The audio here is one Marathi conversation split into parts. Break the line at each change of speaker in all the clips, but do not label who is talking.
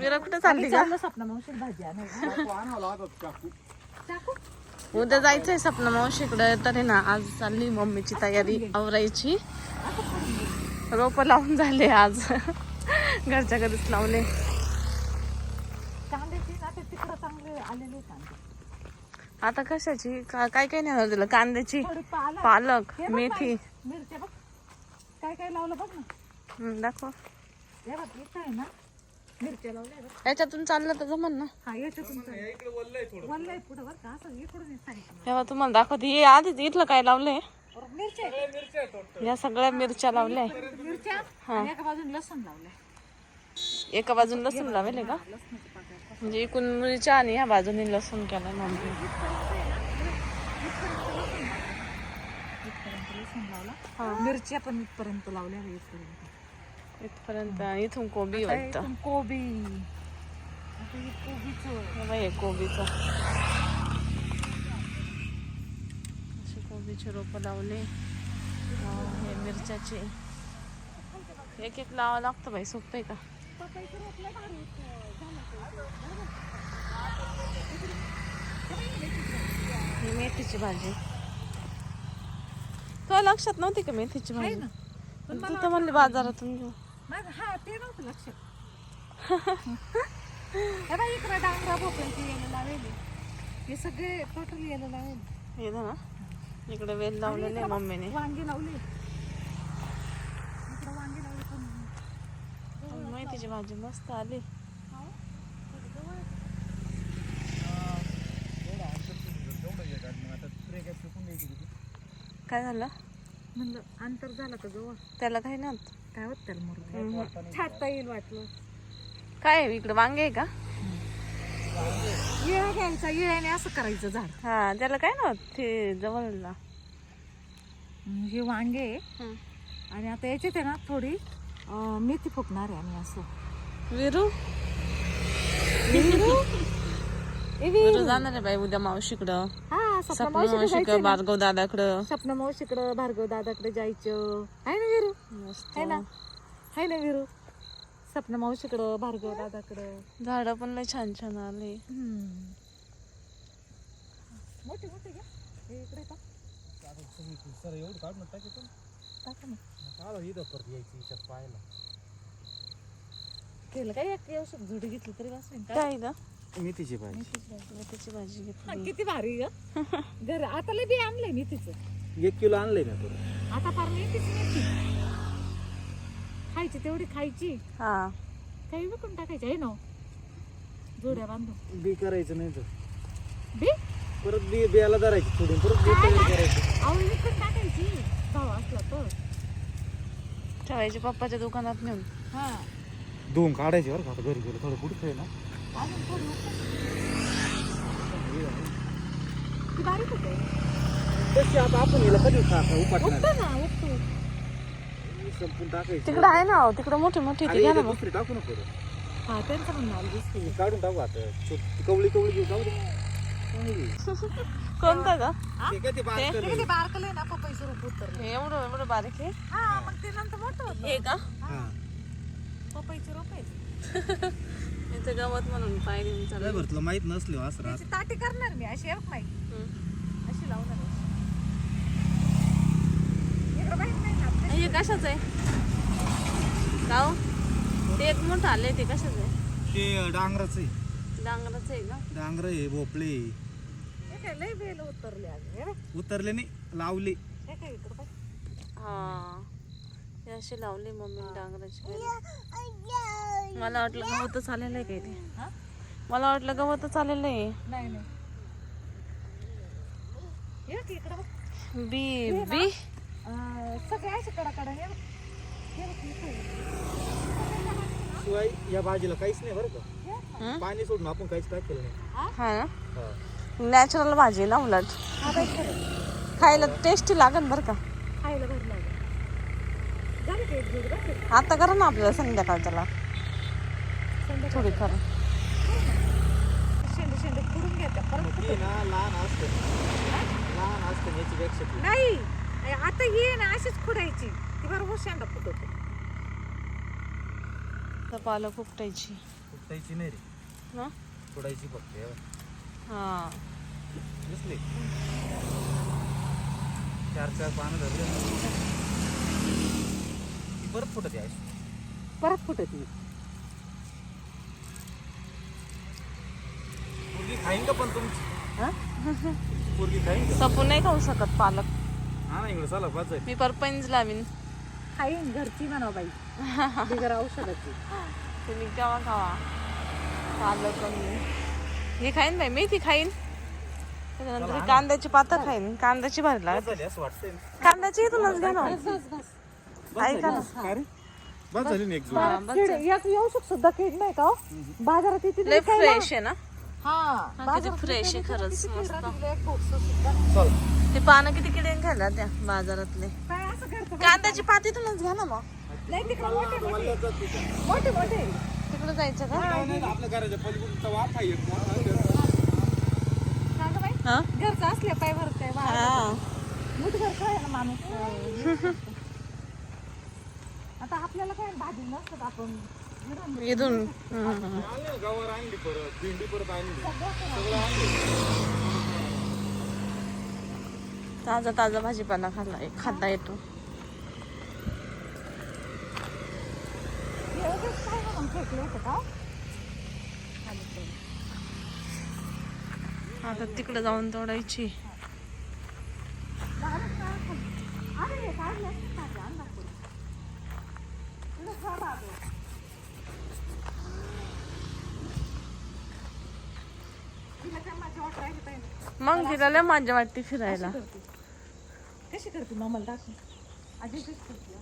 मीरा कुठे चालली का? उद्या जायचंय सपना मावशीकडे तरी ना आज चालली मम्मीची तयारी आवरायची. रोप लावून झाले आज. घरच्या घरीच लावले. आता कशाची? का- काय काय नाही दिलं कांद्याची? पालक. मेथी
बाई, मिरच्या बघ. काय काय लावलं बघ ना.
दाखव.
ना मिरच्या लावल्या बघ
याच्यातून चाललं तर जमन ना.
हा याच्यातून वल्लय पुढं बरं का? असं इकडून ये सांगितलं.
तेव्हा तुम्हाला दाखवते. हे आधीच इथलं काय लावलंय?
बरं, मिरच्या आहेत.
या सगळ्या मिरच्या लावल्या
मिरच्या आणि एका बाजून लसूण लावलंय.
एका बाजून लसूण लावले का?
लसणाची पाकळ्या
म्हणजे एकूण मिरच्या आणि ह्या बाजूने लसूण केलाय मम्मी
इथपर्यंत लसूण लावला. मिरच्या पण इथपर्यंत लावल्या इथपर्यंत
इथपर्यंत. इथून कोबी वाटतं.
कोबी. कोबीचं.
कोबीचं. असे कोबीचे रोप लावले. हे मिरच्याचे. एक एक लावा लागतं बाई सोपं आहे का? ही मेथीची भाजी. तुला लक्षात नव्हती का मेथीची भाजी? तू तर म्हणली बाजारातून घेऊ.
माझं हा ते नव्हतं लक्षात हे बाई इकडे डांगरा भोपळ्याची यायला लावेली हे सगळे टोटल यायला लावेल
हे ना इकडे वेल लावलेले मम्मीने.
वांगे लावले. इकडे वांगे लावले पण.
मेथीची भाजी मस्त आली. काय झालं?
म्हणलं अंतर झालं का जवळ?
त्याला काही नव्हतं.
काय होत त्याला छाटता येईल वाटलं.
काय आहे? इकडे? वांगे आहे का?
येळा घ्यायचा येळ्याने असं करायचं झाड.
हा त्याला काय नव्हतं ते जवळला.
हे वांगे आहे. आणि आता याच्यात आहे ना थोडी अं, मेथी फुकणार आहे आम्ही असं.
विरू?
ए,
जाणार आहे बाई उद्या मावशीकडं.
हा सपना
सपना
मावशीकडे
मावशीकडं
जायचं ना.
भार्गव दादाकडं
सपना मावशीकडं भार्गव दादाकडे जायचं. आहे ना विरू?
मस्त.
आहे ना? आहे ना विरू? सपना मावशीकडं भार्गव दादाकडं
झाडं पण लय छान छान आले.
हम्म. मोठे मोठे घ्या. हे इकडे का टाका. ना. केलं काय एक औषध? झुडी घेतली तरी वाचेल का
काय ग?
मेथीची भाजी.
मेथीची भाजी
हा,
घेतली.
किती भारी ग. घर आता लय बी आणलंय मेथीचं.
एक किलो आणलंय ना परत
आता फार मेथीच मेथी. खायची तेवढी खायची.
हा.
काही विकून टाकायची आहे ना जोड्या बांधून.
बी करायचं नाही तर.
बी?
परत बी बियाला धरायची सोडून परत बी तयार करायची.
अहो विकून टाकायची. भाव असला तर.
ठेवायची पप्पाच्या दुकानात नेऊन.
हा.
धुवून काढायची बरं का आता घरी गेलो थोडं पुढचं आहे ना.
ती बारीक होते
तशी आता आपण हिला कधी टाका उपाटणार
उठतो ना उठतो
संपून टाकायची
तिकडं आहे ना तिकडं मोठी मोठी ती घ्या ना
इथं
मग
दुसरी टाकू नको.
हा त्यांचं पण नाव दिसते
काढून टाकू आता छोटी कवळी कवळी घेऊ जाऊ दे. चांगली.
कोणतं का
ते काय ते बारकं
ते बारकले ना पपईचं रूप उतरलं
हे एवढं एवढं बारीक आहे
हा मग ते नंतर मोठं होतं
हे का
हा.
पपईचे रोप आहे
इथे गवत म्हणून
काय
चालू
बरं तुला माहीत नसले असं राहत.
त्याची ताटी करणार मी अशी एक नाही
हम्म.
अशी लावणार नाही ना.
हे कशाचं आहे? गाव ते एक मोठं आले ते कशाचं आहे?
ते डांगराच आहे.
डांगराचं आहे का?
डांगर आहे भोपळे आहे.
हे काय लय बेल उतरले आज हे बघ.
उतरले नाही लावले.
हे काय इकडं बाई.
हा. हे अशी लावली मम्मी डांगराची. मला वाटलं गवतच आलेलं आहे काय ते.
हा?
मला वाटलं गवतच आलेलं आहे.
नाही नाही. हे.
बी बी.
शिवाय या भाजीला काहीच नाही बरं का? पाणी सोडून आपण काहीच टाकेल नाही.
हा? ना?
हा.
नॅचरल भाजी ना उलट.
हा
खायला टेस्टी लागेल बरं का.
खायला भरलं लागलं झालं का एक जोड बघ ते.
आता करा ना आपल्याला संध्याकाळ त्याला
संध्याकाळी
थोडी खरं
शेंडे शेंडे खुडून घ्या त्या परत
ती ना लहान असते. लहान असते
नाही आता ही आहे ना अशीच खुडायची. ती बरोबर शेंडा फुटवते.
तर पालक उपटायची.
उपटायची नाही रे.
हा?
फोडायची फक्त हे.
हा.
दिसले? चार चार पानं धरले. परत फुटत आहे
परत फुटत. ती
मुलगी खाईन का पण तुमची?
हा?
मुलगी खाईन का?
सपू नाही खाऊ शकत पालक.
हा ना इकडे चला पाच
मी परपंच लावीन.
खाईन घरची म्हणा बाई. बिगर औषधाची
तुम्ही केव्हा खावा? पालक आणि हे खाईन बाई मेथी खाईन. त्याच्यानंतर ही कांद्याची पातं खाईन. कांद्याची भारी लागत
झाली असं वाटतंय. ना.
कांद्याची इथूनच घ्या ना.
बस बस.
ऐका ना.
काय रे? बस झाली ना एक जुळी.
बस
कीड एक येऊ सुद्धा कीड नाही का हो? बाजारात येते
लय फ्रेश आहे ना?
हा
किती
बाजारात
फ्रेश आहे खरंच मस्त.
चल.
ते पानं किती किडे खायला त्या बाजारातले?
काय असं करतं?
कांद्याची पात इथूनच घ्या ना मग.
नाही तिकडे मोठे मोठे. मोठे मोठे.
तिकडे जायचं का?
आपल्या घराच्या पलीकडून वाफ आहे एक मोठा.
का गं बाई?
हा?
घरचं असले पाय भरत काय बाहेर
हा.
मुठभर काय ना माणूस. आता आपल्याला काय भाजी नसतात आपण.
इथून.
आणली गवार आणली परत भेंडी परत आणली सगळं आणलं
ताजा ताजा भाजीपाला खाल्ला खाता येतो आता तिकडे जाऊन तोडायची
अरे काढलं असतं भाजी, आण दाखव. इकडं खा बाबू. तिला काय माझी वाट राहिली पाहिजे.
मग तिला लय मजा वाटते फिरायला.
कशी करते मामाला दाखव. आजी कशी करते.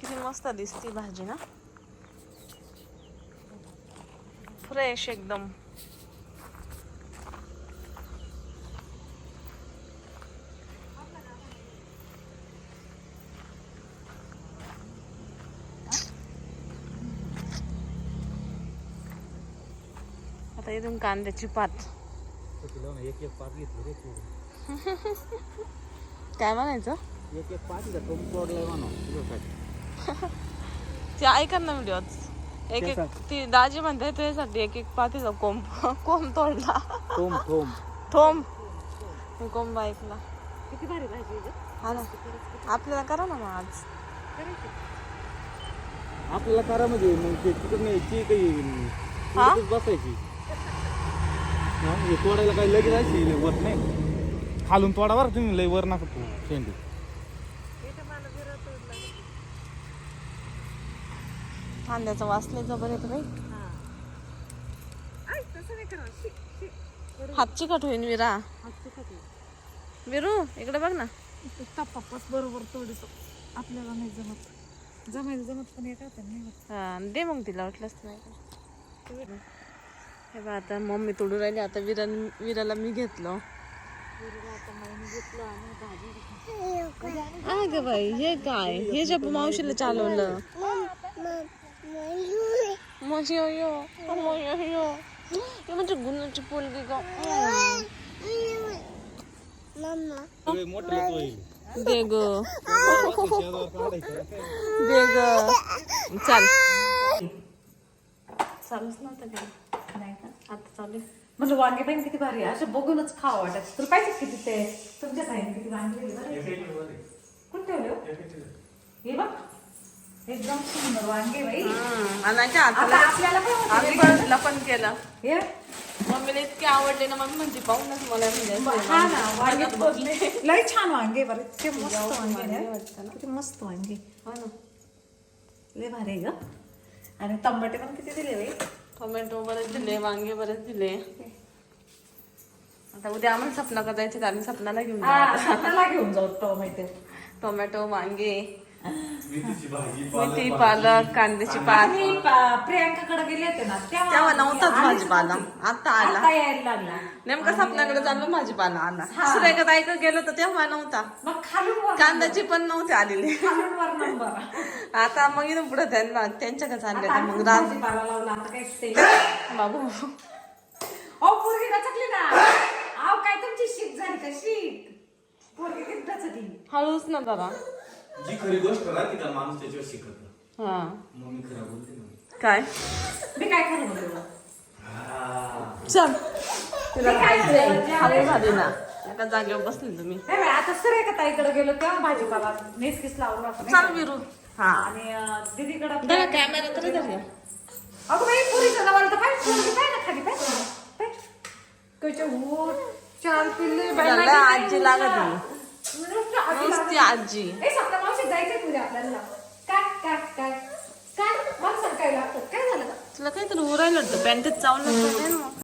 किती मस्त दिसती भाजी ना. फ्रेश एकदम. आता इथून कांद्याची पात.
एक एक पात घेतली रे तू
काय म्हणायचं?
एक एक पात म्हणा
ते ऐका ना व्हिडिओत एक एक ती दाजी म्हणते तुझ्यासाठी एक एक पातीचा कोंब कोंब तोडला.
थोम थोम.
थोंब मी कोंब ऐकला.
किती भारी भाजी.
हा ना. आपल्याला करा ना मग आज.
आपल्याला करा म्हणजे मग ते तिकडे न्यायची काही
हा?
बसायची. हा, तोडायला काही लगेच अशी लय वर नाही खालून तोडा बरं तुम्ही लय वर नका तू शेंडी
कांद्याचा वास लय जबर येतो बाई
हा.
हातची कट होईन विरा. विरू इकडे बघ ना
पप्पाच बरोबर तोडीतो आपल्याला नाही जमत जमायला जमत पण एका हाताने नाही होत.
हा दे मग तिला वाटलंच नाही. हे आता मम्मी तोडून राहिली आता विरा विराला मी घेतलं. अगं बाई हे काय? हे जप मावशीला चालवलं. यो म्हणजे गुन्ह्याची पोलगी का दे ग. दे ग चाल. चालूच नव्हतं काय?
नाही का?
आता चालू आहे.
म्हणलं वांगे पण किती भारी आहे. असं बघूनच खावं वाटत. तुला पाहिजे किती ते तुमच्या साईन किती वांगे? कुठे ठेवले हो? हे बघ. एकदम सुंदर वांगे बाई.
हम्म, आणि आता
आता
आता
आपल्याला पण होते
आम्ही
वेगळं.
बळदला पण केलं.
हे?
मम्मीला इतके आवडले ना मम्मी म्हणते पाहूनच मला म्हणजे
हा ना वांगे. लय छान वांगे बरं. मस्त वांगे. किती मस्त
हो ना.
लय भारी आहे ग. आणि टमाटे पण किती दिले बाई.
टोमॅटो बरेच दिले वांगे बरेच दिले. आता उद्या आम्हाला सपना जायचे तर आम्ही सपनाला घेऊन जाऊ.
स्वतःला घेऊन जाऊ टोमॅटो.
टोमॅटो वांगे. मेथी पालक कांद्याची पात
आम्ही पा- प्रियांकाकडे गेले होते ना
तेव्हा नव्हताच भाजीपाला. आता आला.
आता यायला लागला.
नेमका सपनाकडे चाललो भाजीपाला आला सुरेखा ताईकडे गेलो तर तेव्हा नव्हता.
मग खालून वर
कांद्याची पण नव्हते आलेले.
खालून वर नंबर
आता मग इथून पुढे त्यांना त्यांच्याकडे चालले. तर मग राज
भाजीपाला लावला आता काय ते
बाबू.
ओ पोरगी दचकली ना. आव काय तुमची झाली का? शीट पोरगी किती दचकली
हळूच ना जरा.
जी खरी गोष्ट राहते का माणूस त्याच्यावर शिकत
हा.
मग मी खरं बोलते ना.
काय?
मी काय करू मग तेव्हा?
चल. तुला खायचंय खाऊ झाली ना. एका जागेवर बसली तुम्ही
नाही बाई, आता सुरेखा ताईकडे गेलो तेव्हा भाजीपाला. नेसकीस लावून राहतो नाही
चाल? विरू. हा.
आणि अं, दीदीकडं
बघा कॅमेरा तरी धरूया
अगं बाई पुरीचं नवाल तर काय पोरगी काय ना खाली काय काय? कचे ऊट चार पिल्ले बाई,
झालं,
माझी काय
आजी लागत.
नुसतं आजी
नुसती. आजी.
ए मावशी जायचंय तुझ्या आपल्याला काय काय काय? काय? मला सांगायला लागतं. काय झालं?
तुला काहीतरी उरायला वाटतं. पॅन्टीत चावलं तर नाही ना मग?